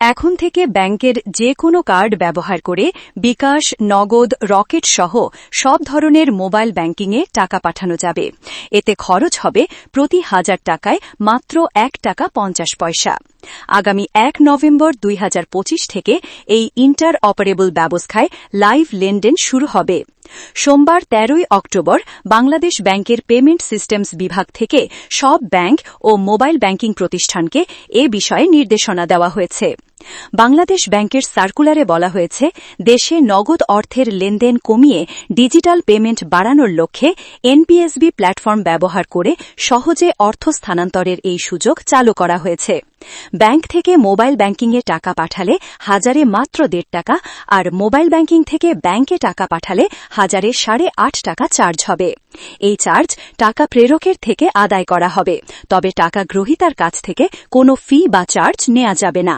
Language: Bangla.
এখন থেকে ব্যাংকের যে কোনো কার্ড ব্যবহার করে বিকাশ, নগদ, রকেট সহ সব ধরনের মোবাইল ব্যাংকিংয়ে টাকা পাঠানো যাবে। এতে খরচ হবে প্রতি হাজার টাকায় মাত্র এক টাকা পঞ্চাশ পয়সা। আগামী এক নভেম্বর দুই হাজার পঁচিশ থেকে এই ইন্টার অপারেবল ব্যবস্থায় লাইভ লেনদেন শুরু হবে। সোমবার তেরোই অক্টোবর বাংলাদেশ ব্যাংকের পেমেন্ট সিস্টেমস বিভাগ থেকে সব ব্যাংক ও মোবাইল ব্যাংকিং প্রতিষ্ঠানকে এ বিষয়ে নির্দেশনা দেওয়া হয়েছে। বাংলাদেশ ব্যাংকের সার্কুলারে বলা হয়েছে, দেশে নগদ অর্থের লেনদেন কমিয়ে ডিজিটাল পেমেন্ট বাড়ানোর লক্ষ্যে এনপিএসবি প্ল্যাটফর্ম ব্যবহার করে সহজে অর্থ স্থানান্তরের এই সুযোগ চালু করা হয়েছে। ব্যাংক থেকে মোবাইল ব্যাংকিংয়ে টাকা পাঠালে হাজারে মাত্র দেড় টাকা, আর মোবাইল ব্যাংকিং থেকে ব্যাংকে টাকা পাঠালে হাজারে সাড়ে আট টাকা চার্জ হবে। এই চার্জ টাকা প্রেরকের থেকে আদায় করা হবে, তবে টাকা গ্রহীতার কাছ থেকে কোনো ফি বা চার্জ নেওয়া যাবে না।